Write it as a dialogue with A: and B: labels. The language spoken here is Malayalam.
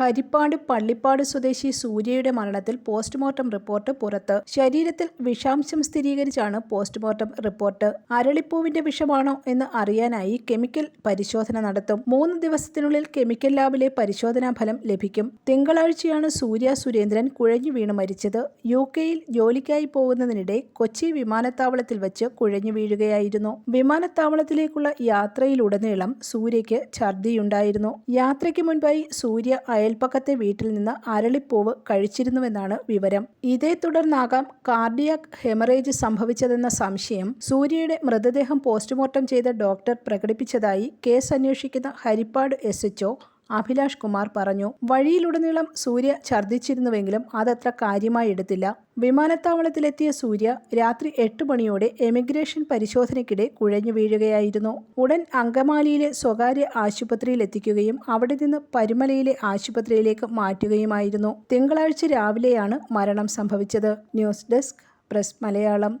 A: ഹരിപ്പാട് പള്ളിപ്പാട് സ്വദേശി സൂര്യയുടെ മരണത്തിൽ പോസ്റ്റ്മോർട്ടം റിപ്പോർട്ട് പുറത്ത്. ശരീരത്തിൽ വിഷാംശം സ്ഥിരീകരിച്ചാണ് പോസ്റ്റ്മോർട്ടം റിപ്പോർട്ട്. അരളിപ്പൂവിന്റെ വിഷമാണോ എന്ന് അറിയാനായി കെമിക്കൽ പരിശോധന നടത്തും. മൂന്ന് ദിവസത്തിനുള്ളിൽ കെമിക്കൽ ലാബിലെ പരിശോധനാ ഫലം ലഭിക്കും. തിങ്കളാഴ്ചയാണ് സൂര്യ സുരേന്ദ്രൻ കുഴഞ്ഞു വീണ് മരിച്ചത്. യു കെയിൽ ജോലിക്കായി പോകുന്നതിനിടെ കൊച്ചി വിമാനത്താവളത്തിൽ വെച്ച് കുഴഞ്ഞു വീഴുകയായിരുന്നു. വിമാനത്താവളത്തിലേക്കുള്ള യാത്രയിലുടനീളം സൂര്യയ്ക്ക് ഛർദിയുണ്ടായിരുന്നു യാത്രയ്ക്ക് മുൻപായി സൂര്യ അയൽപ്പക്കത്തെ വീട്ടിൽ നിന്ന് അരളിപ്പൂവ് കഴിച്ചിരുന്നുവെന്നാണ് വിവരം. ഇതേ തുടർന്നാകാം കാർഡിയാക് ഹെമറേജ് സംഭവിച്ചതെന്ന സംശയം സൂര്യയുടെ മൃതദേഹം പോസ്റ്റ്മോർട്ടം ചെയ്ത ഡോക്ടർ പ്രകടിപ്പിച്ചതായി കേസ് അന്വേഷിക്കുന്ന Harippad S H O Abhilash Kumar പറഞ്ഞു. വഴിയിലുടനീളം സൂര്യ ഛർദ്ദിച്ചിരുന്നുവെങ്കിലും അതത്ര കാര്യമായി എടുത്തില്ല. വിമാനത്താവളത്തിലെത്തിയ സൂര്യ രാത്രി എട്ട് മണിയോടെ എമിഗ്രേഷൻ പരിശോധനയ്ക്കിടെ കുഴഞ്ഞു വീഴുകയായിരുന്നു. ഉടൻ അങ്കമാലിയിലെ സ്വകാര്യ ആശുപത്രിയിൽ എത്തിക്കുകയും അവിടെ നിന്ന് പരുമലയിലെ ആശുപത്രിയിലേക്ക് മാറ്റുകയുമായിരുന്നു. തിങ്കളാഴ്ച രാവിലെയാണ് മരണം സംഭവിച്ചത്. News desk press Malayalam.